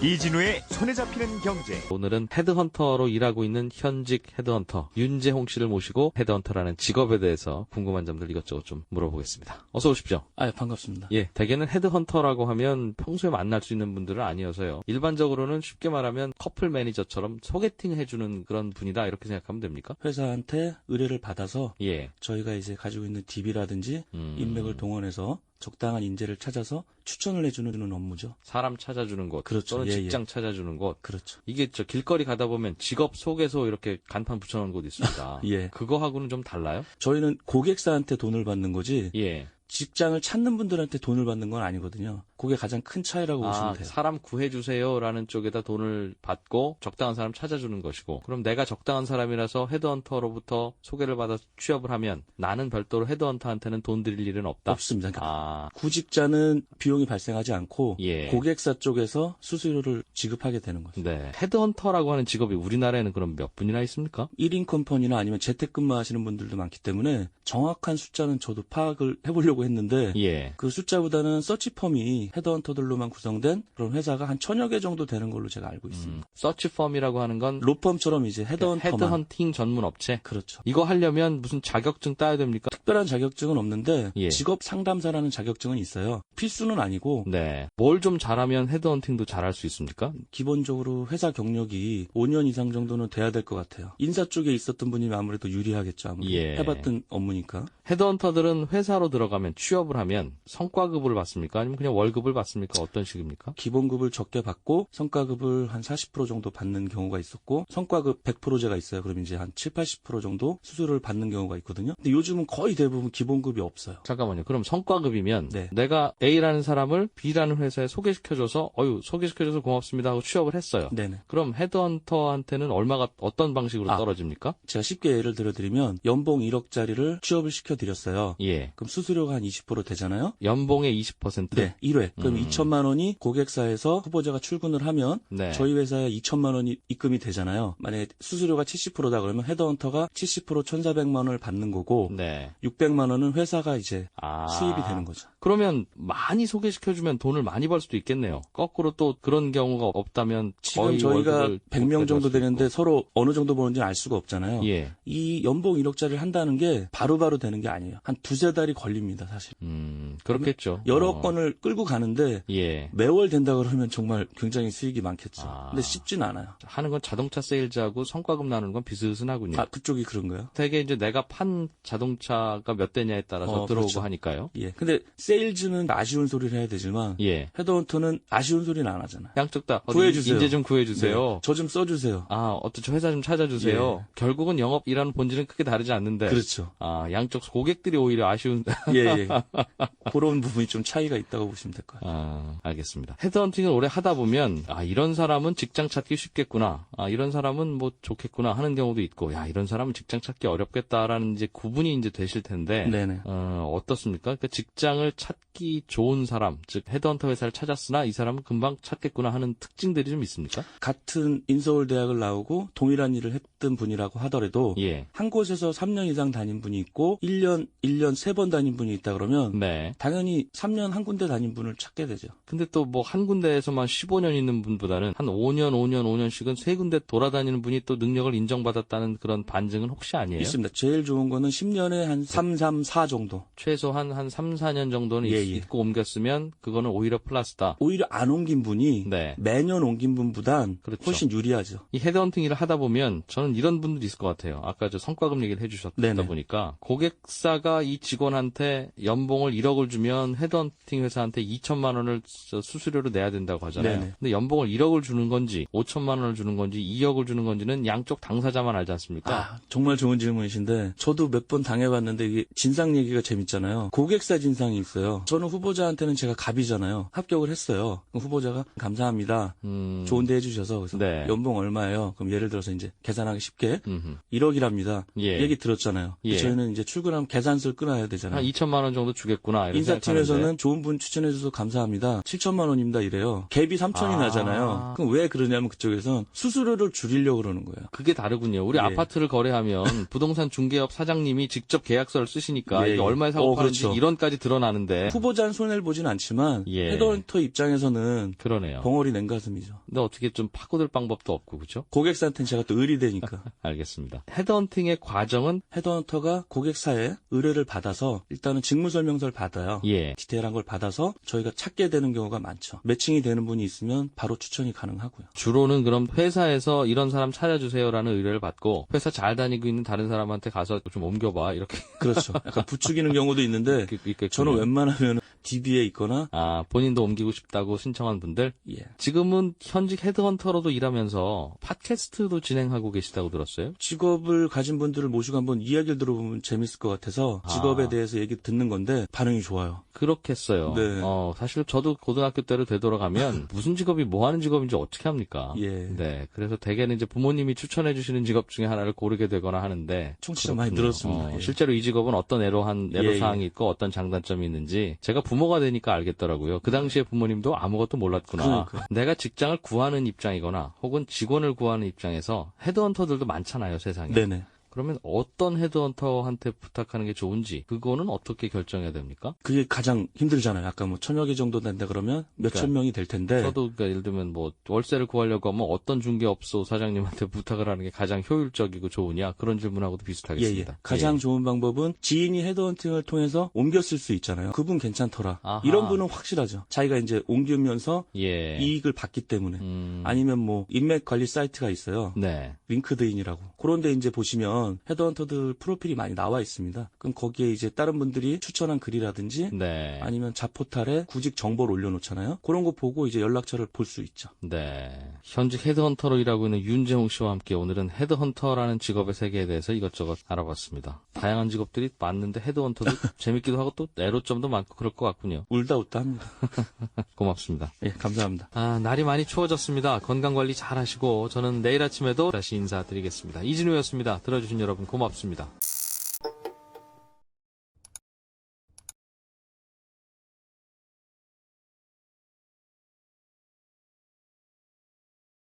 이진우의 손에 잡히는 경제. 오늘은 헤드헌터로 일하고 있는 현직 헤드헌터 윤재홍 씨를 모시고 헤드헌터라는 직업에 대해서 궁금한 점들 이것저것 좀 물어보겠습니다. 어서 오십시오. 아, 반갑습니다. 예, 대개는 헤드헌터라고 하면 평소에 만날 수 있는 분들은 아니어서요. 일반적으로는 쉽게 말하면 커플 매니저처럼 소개팅 해주는 그런 분이다 이렇게 생각하면 됩니까? 회사한테 의뢰를 받아서 예. 저희가 이제 가지고 있는 DB라든지 음, 인맥을 동원해서 적당한 인재를 찾아서 추천을 해주는 업무죠. 사람 찾아주는 곳, 그렇죠. 또는 예, 예. 직장 찾아주는 곳. 그렇죠. 이게 저 길거리 가다 보면 직업 소개소 이렇게 간판 붙여놓은 곳 있습니다. 예. 그거하고는 좀 달라요? 저희는 고객사한테 돈을 받는 거지 예. 직장을 찾는 분들한테 돈을 받는 건 아니거든요. 그게 가장 큰 차이라고 보시면 아, 돼요. 사람 구해주세요라는 쪽에다 돈을 받고 적당한 사람 찾아주는 것이고, 그럼 내가 적당한 사람이라서 헤드헌터로부터 소개를 받아 취업을 하면 나는 별도로 헤드헌터한테는 돈 드릴 일은 없다. 없습니다. 그러니까 아, 구직자는 비용이 발생하지 않고 예. 고객사 쪽에서 수수료를 지급하게 되는 거죠. 네. 헤드헌터라고 하는 직업이 우리나라에는 그럼 몇 분이나 있습니까? 1인 컴퍼니나 아니면 재택근무 하시는 분들도 많기 때문에 정확한 숫자는 저도 파악을 해보려고 했는데 예. 그 숫자보다는 서치펌이 헤드헌터들로만 구성된 그런 회사가 한 천여 개 정도 되는 걸로 제가 알고 있습니다. 음, 서치펌이라고 하는 건 로펌처럼 이제 헤드헌터만 헤드헌팅 전문 업체. 그렇죠. 이거 하려면 무슨 자격증 따야 됩니까? 특별한 자격증은 없는데 예. 직업 상담사라는 자격증은 있어요. 필수는 아니고 네. 뭘 좀 잘하면 헤드헌팅도 잘할 수 있습니까? 기본적으로 회사 경력이 5년 이상 정도는 돼야 될 것 같아요. 인사 쪽에 있었던 분이 아무래도 유리하겠죠. 아무래도 예. 해봤던 업무니까. 헤드헌터들은 회사로 들어가면 취업을 하면 성과급을 받습니까? 아니면 그냥 월급 을 받습니까? 어떤 식입니까? 기본급을 적게 받고 성과급을 한 40% 정도 받는 경우가 있었고 성과급 100%제가 있어요. 그럼 이제 한 7, 80% 정도 수수료를 받는 경우가 있거든요. 근데 요즘은 거의 대부분 기본급이 없어요. 잠깐만요. 그럼 성과급이면 네. 내가 A라는 사람을 B라는 회사에 소개시켜줘서 어유 소개시켜줘서 고맙습니다 하고 취업을 했어요. 네네. 그럼 헤드헌터한테는 얼마가 어떤 방식으로 아. 떨어집니까? 제가 쉽게 예를 들어드리면 연봉 1억짜리를 취업을 시켜드렸어요. 예. 그럼 수수료가 한 20% 되잖아요. 연봉의 20%? 네, 1회. 그럼 음. 2천만 원이 고객사에서 후보자가 출근을 하면 네. 저희 회사에 2천만 원이 입금이 되잖아요. 만약에 수수료가 70%다 그러면 헤드헌터가 70% 1,400만 원을 받는 거고 네. 600만 원은 회사가 이제 아. 수입이 되는 거죠. 그러면 많이 소개시켜주면 돈을 많이 벌 수도 있겠네요. 거꾸로 또 그런 경우가 없다면 지금 저희가 월급을 100명 못 정도 되는데 서로 어느 정도 버는지 알 수가 없잖아요. 예. 이 연봉 1억짜리를 한다는 게 바로바로 되는 게 아니에요. 한 두세 달이 걸립니다, 사실. 음, 그렇겠죠. 여러 어. 건을 끌고 가는 데 예. 매월 된다 그러면 정말 굉장히 수익이 많겠죠. 아. 근데 쉽진 않아요. 하는 건 자동차 세일즈하고 성과급 나누는 건 비슷하군요. 아, 그쪽이 그런가요? 되게 이제 내가 판 자동차가 몇 대냐에 따라서 어, 들어오고 그렇죠. 하니까요. 예. 근데 세일즈는 아쉬운 소리를 해야 되지만 예. 헤드헌터는 아쉬운 소리는 안 하잖아요. 양쪽 다 구해주세요. 인재 좀 구해주세요. 저좀 써주세요. 아, 어떤 저 회사 좀 찾아주세요. 결국은 영업이라는 본질은 크게 다르지 않는데. 그렇죠. 아, 양쪽 고객들이 오히려 아쉬운. 예, 예. 그런 부분이 좀 차이가 있다고 보시면 될것 같아요. 아, 알겠습니다. 헤드헌팅을 오래 하다 보면, 아, 이런 사람은 직장 찾기 쉽겠구나. 아, 이런 사람은 뭐 좋겠구나 하는 경우도 있고, 야, 이런 사람은 직장 찾기 어렵겠다라는 이제 구분이 이제 되실 텐데. 네네. 어, 어떻습니까? 그러니까 직장을 찾기 좋은 사람, 즉 헤드헌터 회사를 찾았으나 이 사람은 금방 찾겠구나 하는 특징들이 좀 있습니까? 같은 인서울 대학을 나오고 동일한 일을 했던 분이라고 하더라도 예. 한 곳에서 3년 이상 다닌 분이 있고 1년, 1년 3번 다닌 분이 있다 그러면 네. 당연히 3년 한 군데 다닌 분을 찾게 되죠. 근데 또 뭐 한 군데에서만 15년 있는 분보다는 한 5년, 5년, 5년씩은 세 군데 돌아다니는 분이 또 능력을 인정받았다는 그런 반증은 혹시 아니에요? 있습니다. 제일 좋은 거는 10년에 한 3, 3, 4 정도. 최소 한 한 3, 4년 정도는 예, 있, 예. 있고 옮겼으면 그거는 오히려 플러스다. 오히려 안 옮긴 분이 네. 매년 옮긴 분보단 그렇죠. 훨씬 유리하죠. 이 헤드헌팅 일을 하다 보면 저는 이런 분들이 있을 것 같아요. 아까 저 성과금 얘기를 해주셨다 네네. 보니까 고객사가 이 직원한테 연봉을 1억을 주면 헤드헌팅 회사한테 2 천만 원을 저 수수료로 내야 된다고 하잖아요. 네네. 근데 연봉을 1억을 주는 건지 5천만 원을 주는 건지 2억을 주는 건지는 양쪽 당사자만 알지 않습니까? 아, 정말 좋은 질문이신데 저도 몇 번 당해봤는데 이게 진상 얘기가 재밌잖아요. 고객사 진상이 있어요. 저는 후보자한테는 제가 갑이잖아요. 합격을 했어요. 후보자가 감사합니다. 음, 좋은데 해주셔서 그래서 네. 연봉 얼마예요? 그럼 예를 들어서 이제 계산하기 쉽게 음흠. 1억이랍니다. 예. 얘기 들었잖아요. 예. 저희는 이제 출근하면 계산서를 끊어야 한 되잖아요. 2천만 원 정도 주겠구나. 인사팀에서는. 좋은 분 추천해줘서 주셔서 감사합니다. 7천만 원입니다. 이래요. 갭이 3천이 아. 나잖아요. 그럼 왜 그러냐면 그쪽에선 수수료를 줄이려고 그러는 거예요. 그게 다르군요. 우리 예. 아파트를 거래하면 부동산 중개업 사장님이 직접 계약서를 쓰시니까 예, 이게 예. 얼마에 사고 어, 파는지 그렇죠. 이런까지 드러나는데 후보자는 손해를 보진 않지만 예. 헤드헌터 입장에서는 그러네요. 벙어리 냉가슴이죠. 근데 어떻게 좀 파고들 방법도 없고 그죠? 고객사한테는 제가 또 의리되니까. 알겠습니다. 헤드헌팅의 과정은 헤드헌터가 고객사에 의뢰를 받아서 일단은 직무설명서를 받아요. 예. 디테일한 걸 받아서 저희 가 찾게 되는 경우가 많죠. 매칭이 되는 분이 있으면 바로 추천이 가능하고요. 주로는 그럼 회사에서 이런 사람 찾아주세요라는 의뢰를 받고 회사 잘 다니고 있는 다른 사람한테 가서 좀 옮겨봐 이렇게 그렇죠. 약간 부추기는 경우도 있는데. 저는 웬만하면 DB에 있거나 아 본인도 옮기고 싶다고 신청한 분들 예. 지금은 현직 헤드헌터로도 일하면서 팟캐스트도 진행하고 계시다고 들었어요. 직업을 가진 분들을 모시고 한번 이야기를 들어보면 재밌을 것 같아서 직업에 아. 대해서 얘기 듣는 건데 반응이 좋아요. 그렇겠어요. 네. 어, 사실 저도 고등학교 때로 되돌아가면 무슨 직업이 뭐 하는 직업인지 어떻게 합니까? 예. 네. 그래서 대개는 이제 부모님이 추천해 주시는 직업 중에 하나를 고르게 되거나 하는데 청취자 많이. 늘었습니다. 어, 예. 실제로 이 직업은 어떤 애로한 애로 예, 예. 사항이 있고 어떤 장단점이 있는지 제가 부모 가 되니까 알겠더라고요. 그 당시에 부모님도 아무것도 몰랐구나. 그러니까요. 내가 직장을 구하는 입장이거나 혹은 직원을 구하는 입장에서 헤드헌터들도 많잖아요, 세상에. 네네. 그러면 어떤 헤드헌터한테 부탁하는 게 좋은지 그거는 어떻게 결정해야 됩니까? 그게 가장 힘들잖아요. 아까 뭐 천여 개 정도 된다 그러면 몇천 그러니까 명이 될 텐데 저도 그러니까 예를 들면 뭐 월세를 구하려고 하면 어떤 중개업소 사장님한테 부탁을 하는 게 가장 효율적이고 좋으냐 그런 질문하고도 예, 예. 비슷하겠습니다. 가장 예. 좋은 방법은 지인이 헤드헌팅을 통해서 옮겼을 수 있잖아요. 그분 괜찮더라. 아하. 이런 분은 확실하죠. 자기가 이제 옮기면서 예. 이익을 받기 때문에. 음, 아니면 뭐 인맥 관리 사이트가 있어요. 네. 링크드인이라고. 그런데 이제 보시면 헤드헌터들 프로필이 많이 나와 있습니다. 그럼 거기에 이제 다른 분들이 추천한 글이라든지 네. 아니면 자포탈에 구직 정보를 올려놓잖아요. 그런 거 보고 이제 연락처를 볼 수 있죠. 네. 현직 헤드헌터로 일하고 있는 윤재홍 씨와 함께 오늘은 헤드헌터라는 직업의 세계에 대해서 이것저것 알아봤습니다. 다양한 직업들이 많는데 헤드헌터도 재밌기도 하고 또 애로점도 많고 그럴 것 같군요. 울다 웃다 합니다. 고맙습니다. 예, 감사합니다. 아, 날이 많이 추워졌습니다. 건강 관리 잘 하시고 저는 내일 아침에도 다시 인사드리겠습니다. 이진우였습니다. 들어주신 여러분 고맙습니다.